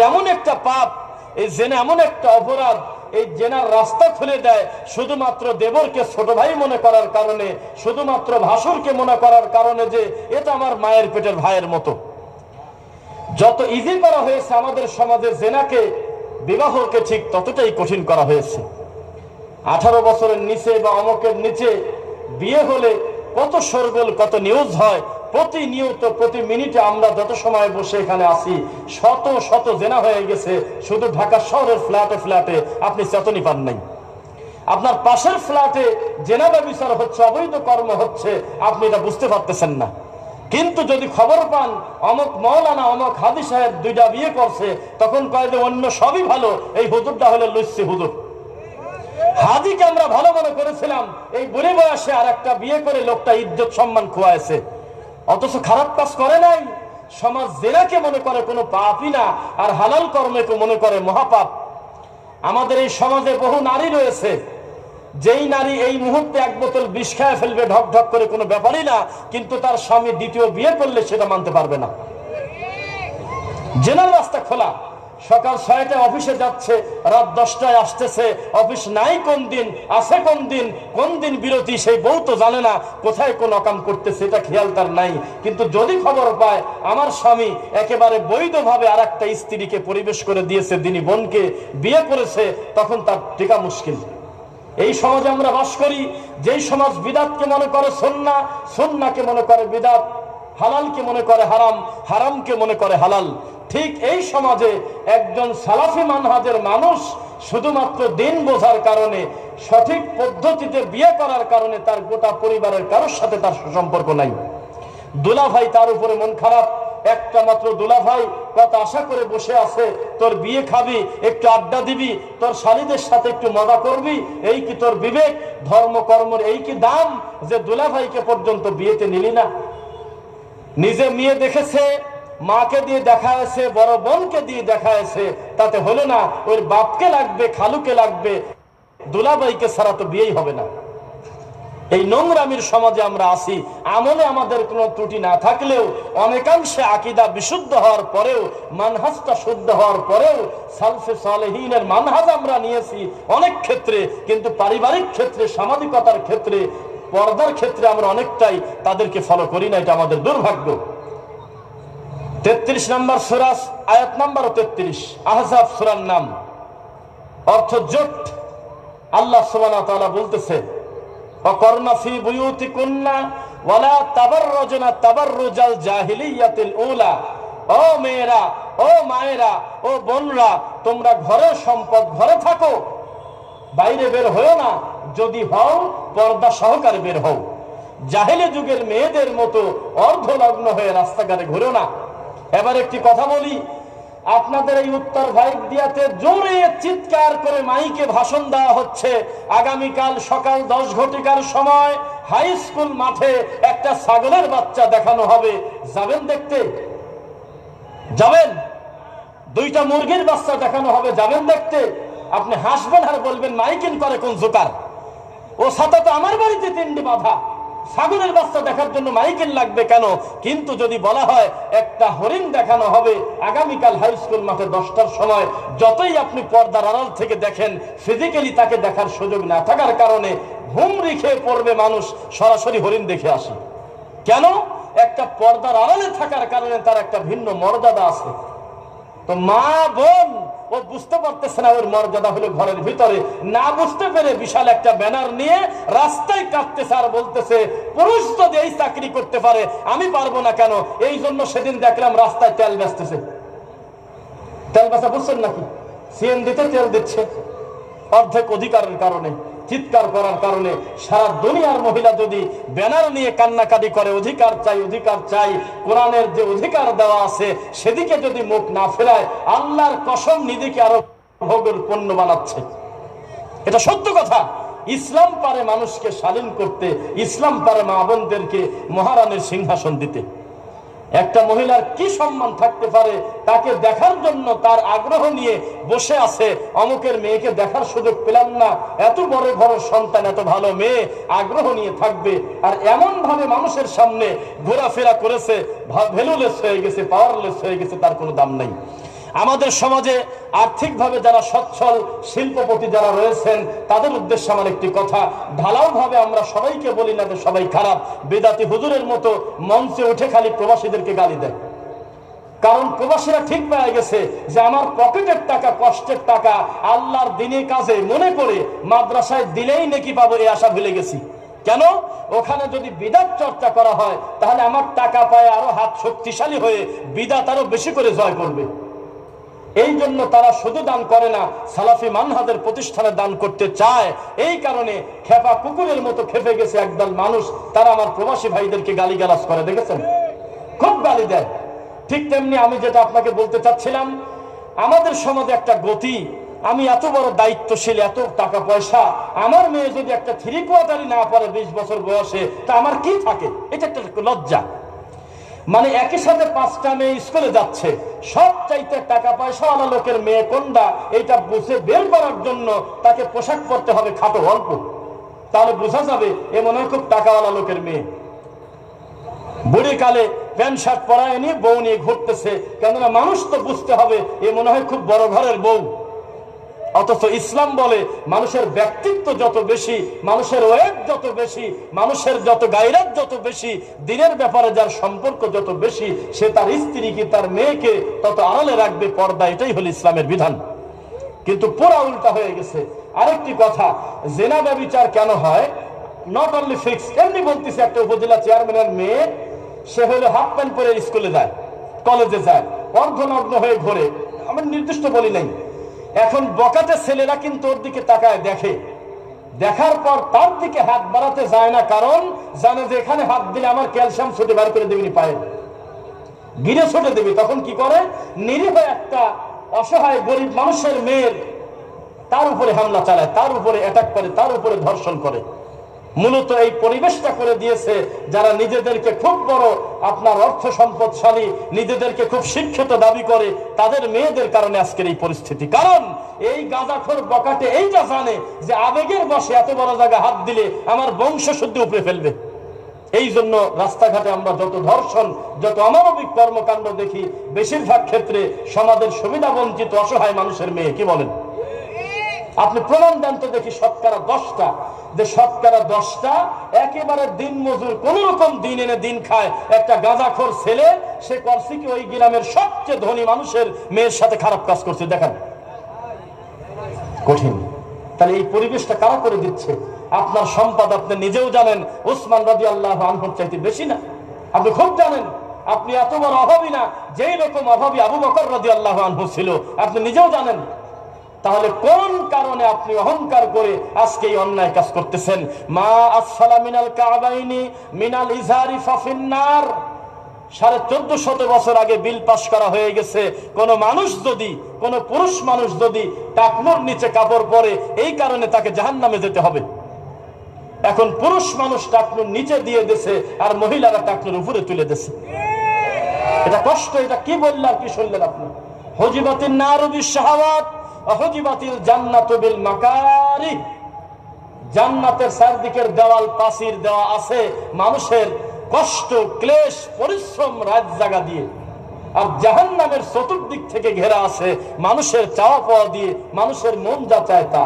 এমন একটা পাপ, এই জেনা এমন একটা অপরাধ, এই জেনার রাস্তা খুলে দেয় শুধুমাত্র দেবরকে ছোট ভাই মনে করার কারণে, শুধুমাত্র ভাসুরকে মনে করার কারণে যে এটা আমার মায়ের পেটের ভাইয়ের মতো। যত ইজি করা হয়েছে আমাদের সমাজে, জেনাকে, বিবাহকে ঠিক ততটাই কঠিন করা হয়েছে। আঠারো বছরের নিচে বা অমকের নিচে বিয়ে হলে কত সরগোল কত নিউজ হয় প্রতিনিয়ত, প্রতি মিনিটে আমরা যত সময় বসে এখানে আসি শত শত জেনা হয়ে গেছে, শুধু ঢাকা শহরের ফ্ল্যাটে ফ্ল্যাটে আপনি চেতনি পান নাই। আপনার পাশের ফ্ল্যাটে জেনা ব্যবচার হচ্ছে, অবৈধ কর্ম হচ্ছে, আপনি এটা বুঝতে পারতেছেন না। কিন্তু যদি খবর পান, অমক মৌলানা, অমক হাদি সাহেব দুইটা বিয়ে করছে, তখন কয় যে অন্য সবই ভালো, এই হুজুরটা হলো লুচ্ছি হুজুর। হাদিকে আমরা ভালো মনে করেছিলাম, এই বুড়ি বয়সে আর একটা বিয়ে করে লোকটা ইজ্জত সম্মান খোয়াইছে। অথচ খারাপ কাজ করে নাই। সমাজ জেনাকে মনে করে কোনো পাপই না, আর হালাল কর্মকে মনে করে মহাপাপ। আমাদের এই সমাজে বহু নারী রয়েছে। যেই নারী এই মুহূর্তে এক বোতল বিষ খায় ফেলবে, ঢক ঢক করে কোনো ব্যাপারই না, কিন্তু তার স্বামী দ্বিতীয় বিয়ে করলে সেটা মানতে পারবে না। জেনার রাস্তা খোলা। সকাল ছয়টায় অফিসে যাচ্ছে, রাত দশটায় আসতেছে। অফিস নাই কোন দিন, আছে কোন দিন কোন দিন বিরতি, সেই বউ তো জানে না কোথায় কোন অকাম করতেছে, এটা খেয়াল তার নাই। কিন্তু যদি খবর পায়, আমার স্বামী একেবারে বৈধভাবে আর একটা স্ত্রীকে পরিবেশ করে দিয়েছে তিনি বোনকে বিয়ে করেছে, তখন তার টিকা মুশকিল। এই সমাজে আমরা বাস করি, যেই সমাজ বিদাতকে মনে করে সন্না, সন্নাকে মনে করে বিদাত, হালালকে মনে করে হারাম, হারামকে মনে করে হালাল। ঠিক এই সমাজে একজন সালাফি মানহাজের মানুষ শুধুমাত্র দিন বোঝার কারণে, সঠিক পদ্ধতিতে বিয়ে করার কারণে তার গোটা পরিবারের কারোর সাথে তার সুসম্পর্ক নাই। দুলা ভাই তার উপরে মন খারাপ। একটা মাত্র দুলা ভাই কত আশা করে বসে আছে, তোর বিয়ে খাবি, একটু আড্ডা দিবি, তোর শালীদের সাথে একটু মজা করবি, এই কি তোর বিবেক? ধর্ম, কর্মর এই কি দাম যে দুলা ভাইকে পর্যন্ত বিয়েতে নিলি না? নিজে মেয়ে দেখেছে মাকে দিয়ে দেখা আছে বড় বোনকে দিয়ে দেখা আছে তাতে হলো না, ওর বাপকে লাগবে, খালুকে লাগবে দুলাবাইকে ছাড়া তো বিয়েই হবে না। এই নোংরামির সমাজে আমরা আসি আমলে আমাদের কোনো ত্রুটি না থাকলেও, অনেকাংশে আকিদা বিশুদ্ধ হওয়ার পরেও, মানহাজটা শুদ্ধ হওয়ার পরেও, সালফে সালেহীনের মানহাজ আমরা নিয়েছি অনেক ক্ষেত্রে, কিন্তু পারিবারিক ক্ষেত্রে, সামাজিকতার ক্ষেত্রে, পর্দার ক্ষেত্রে আমরা অনেকটাই তাদেরকে ফলো করি না, এটা আমাদের দুর্ভাগ্য। তেত্রিশ নম্বর সুরাস আয়াত নম্বর তেত্রিশ, আহজাব সুরার নাম। অর্থ জোট। আল্লাহ সুবানা বলতেছে রজনা তাবার রোজাল ও মেয়েরা, ও মায়েরা, ও তোমরা সম্পদ, ঘরে থাকো। বাইরে বের হও না, যদি হও, পর্দা সহকারে বের হও। জাহিলি যুগের মেয়েদের মতো অর্ধলগ্ন হয়ে রাস্তাঘাটে ঘুরো না। এবার একটি কথা বলি। আপনাদের এই উত্তর ভাইক দিয়াতে জোরে চিৎকার করে মাইকে ভাষণ দেওয়া হচ্ছে। আগামীকাল সকাল দশ ঘটিকার সময় হাই স্কুল মাঠে একটা ছাগলের বাচ্চা দেখানো হবে। যাবেন দেখতে? যাবেন? দুইটা মুরগির বাচ্চা দেখানো হবে। যাবেন দেখতে? আপনি হাসবেন আর বলবেন মাইকিন করে কোন জোকার? ও সাথে তো আমার বাড়িতে তিনটি বাধা। ছাগলের বাচ্চা দেখার জন্য মাইকেল লাগবে কেন? কিন্তু যদি বলা হয় একটা হরিণ দেখানো হবে আগামীকাল হাই স্কুল মাঠে দশটার সময়, যতই আপনি পর্দার আড়াল থেকে দেখেন ফিজিক্যালি তাকে দেখার সুযোগ না থাকার কারণে হুমরি খেয়ে পড়বে মানুষ। সরাসরি হরিণ দেখে আসে। কেন? একটা পর্দার আড়ালে থাকার কারণে তার একটা ভিন্ন মর্যাদা আছে। তো মা, বোন ও বুঝতে পারতেছে না, ওর মর্যাদা হলো ঘরের ভিতরে। না বুঝতে পেরে বিশাল একটা ব্যানার নিয়ে রাস্তায় কাঁদতেছে আর বলতেছে, পুরুষ যদি এই চাকরি করতে পারে, আমি পারব না কেন? এই জন্য সেদিন দেখলাম রাস্তায় তেল বেচতেছে। তেল বেচা বুঝছেন নাকি? সিএনজিতে তেল দিচ্ছে। অর্ধেক অধিকারের কারণে। চিৎকার করার কারণে সারা দুনিয়ার মহিলা যদি ব্যানার নিয়ে কান্নাকাটি করে, অধিকার চাই অধিকার চাই, কোরআনের যে অধিকার দেওয়া আছে সেদিকে যদি মুখ না ফেরায়, আল্লাহর কসম নিদিকে আরও ভোগের পণ্য বানাচ্ছে। এটা সত্য কথা। ইসলাম পারে মানুষকে শালীন করতে, ইসলাম পারে মা বোনদেরকে মহারানের সিংহাসন দিতে। একটা মহিলার কি সম্মান থাকতে পারে, তাকে দেখার জন্য তার আগ্রহ নিয়ে বসে আছে। অমুকের মেয়েকে দেখার সুযোগ পেলাম না। এত বড় ঘর সন্তান, এত ভালো মেয়ে, আগ্রহ নিয়ে থাকবে। আর এমন ভাবে মানুষের সামনে ঘোরাফেরা করেছে ভ্যালুলেস হয়ে গেছে পাওয়ারলেস হয়ে গেছে, তার কোনো দাম নাই। আমাদের সমাজে আর্থিকভাবে যারা সচ্ছল শিল্পপতি যারা রয়েছেন, তাদের উদ্দেশ্যে আমার একটি কথা। ঢালাওভাবে আমরা সবাইকে বলি না যে সবাই খারাপ। বেদাতি হুজুরের মতো মঞ্চে উঠে খালি প্রবাসীদেরকে গালি দেয়। কারণ প্রবাসীরা ঠিক পেয়ে গেছে যে আমার পকেটের টাকা, কষ্টের টাকা আল্লাহর দিনে কাজে মনে করে মাদ্রাসায় দিলেই নাকি পাবো এই আশা ভুলে গেছি। কেন? ওখানে যদি বিদাত চর্চা করা হয়, তাহলে আমার টাকা পায় আরও হাত শক্তিশালী হয়ে বিদাত আরও বেশি করে জয় করবে। এই জন্য তারা শুধু দান করে না, সালাফি মানহাদের প্রতিষ্ঠানে দান করতে চায়। এই কারণে খেপা কুকুরের মতো খেপে গেছে একদল মানুষ। তারা আমার প্রবাসী ভাইদেরকে গালিগালাজ করে, দেখেছেন? খুব গালি দেয়। ঠিক তেমনি আমি যেটা আপনাকে বলতে চাচ্ছিলাম, আমাদের সমাজে একটা গতি, আমি এত বড় দায়িত্বশীল, এত টাকা পয়সা, আমার মেয়ে যদি একটা থ্রি কোয়ার্টারই না পারে বিশ বছর বয়সে, তা আমার কি থাকে? এটা একটা লজ্জা। মানে একই সাথে পাঁচটা মেয়ে স্কুলে যাচ্ছে। সব চাইতে টাকা পয়সা পয়সাওয়ালা লোকের মেয়ে কোনটা, এটা বুঝে বের করার জন্য তাকে পোশাক পরতে হবে খাটো অল্প। তাহলে বোঝা যাবে এ মনে হয় খুব টাকাওয়ালা লোকের মেয়ে। বুড়ি কালে প্যান্ট, শার্ট পরায় নিয়ে বউ নিয়ে ঘুরতেছে। কেননা মানুষ তো বুঝতে হবে, এ মনে হয় খুব বড় ঘরের বউ। অথচ ইসলাম বলে, মানুষের ব্যক্তিত্ব যত বেশি, মানুষের ওয়েব যত বেশি, মানুষের যত গাইরাত যত বেশি, দিনের ব্যাপারে যার সম্পর্ক যত বেশি, সে তার স্ত্রীকে তার মেয়েকে তত আড়ালে রাখবে পর্দা? এটাই হলো ইসলামের বিধান। কিন্তু পুরা উল্টা হয়ে গেছে। আরেকটি কথা, জেনা ব্যবচার কেন হয়? নট অনলি ফিক্স এমনি বলতেছে, একটা উপজেলা চেয়ারম্যানের মেয়ে, সে হলো হাফ প্যান্ট পরে স্কুলে যায়, কলেজে যায়, অর্ধনগ্ন হয়ে ঘোরে। আমি নির্দিষ্ট বলি নাই। এখন বকাতে ছেলেরা কিন্তু ওর দিকে তাকায় দেখে। দেখার পর তার দিকে হাত বাড়াতে যায় না, কারণ জানে যে এখানে হাত দিলে আমার ক্যালসিয়াম ছুটে বার করে দেবেনি পায়ে। গিরে ছুটে দেবে, তখন কি করে? নিরীহ একটা অসহায় গরিব মানুষের মেয়ের তার উপরে হামলা চালায়, তার উপরে অ্যাটাক করে, তার উপরে ধর্ষণ করে। মূলত এই পরিবেশটা করে দিয়েছে যারা নিজেদেরকে খুব বড় আপনার অর্থ সম্পদশালী নিজেদেরকে খুব শিক্ষিত দাবি করে, তাদের মেয়েদের কারণে আজকের এই পরিস্থিতি। কারণ এই গাঁজাখোর বকাটে এইটা জানে যে আবেগের বসে এত বড় জায়গা হাত দিলে আমার বংশ শুদ্ধ উপরে ফেলবে। এই জন্য রাস্তাঘাটে আমরা যত ধর্ষণ, যত অমানবিক কর্মকাণ্ড দেখি, বেশিরভাগ ক্ষেত্রে সমাজের সুবিধা বঞ্চিত, অসহায় মানুষের মেয়ে, কি বলেন? আপনি প্রমাণ দেন তো দেখি শতকরা দশটা। যে শতকরা দশটা একেবারে দিন মজুর কোন রকম দিন এনে দিন খায়। একটা গাঁজাখোর ছেলে, সে করছে কি ওই গ্রামের সবচেয়ে ধনী মানুষের মেয়ের সাথে খারাপ কাজ করছে, দেখেন। কঠিন। তাহলে এই পরিবেশটা কারা করে দিচ্ছে? আপনার সম্পদ আপনি নিজেও জানেন, উসমান রাজি আল্লাহ আনহর চাইতে বেশি না। আপনি খুব জানেন, আপনি এত বড় অভাবী না, যেই রকম অভাবী আবু বকর রাজি আল্লাহ আনহু ছিল, আপনি নিজেও জানেন। তাহলে কোন কারণে আপনি অহংকার করে আজকে এই অন্যায় কাজ করতেছেন? মা আসফালা মিনাল কাবাইনি মিনাল ইজারি ফাফিন্নার। সাড়ে চোদ্দ শত বছর আগে বিল পাশ করা হয়ে গেছে। কোন মানুষ যদি, কোন পুরুষ মানুষ যদি টাকমোর নিচে কাপড় পরে এই কারণে তাকে জাহান নামে যেতে হবে। এখন পুরুষ মানুষ টাকনুর নিচে দিয়ে দিছে আর মহিলারা টাকনুর উপরে তুলে দিছে। এটা কষ্ট, এটা কি বললেন কি শুনলেন আপনি? হজিবাতির নারবি শাহাওয়াত। হজিবাতিল জান্নাত বিল মাকারি। জান্নাতের চারদিকের দেওয়াল পাসির দেওয়া আছে মানুষের কষ্ট, ক্লেশ, পরিশ্রম, রাত জাগা দিয়ে। আর জাহান্নামের চতুর্দিক থেকে ঘেরা আছে মানুষের চাওয়া পাওয়া দিয়ে, মানুষের মন যা চায় তা।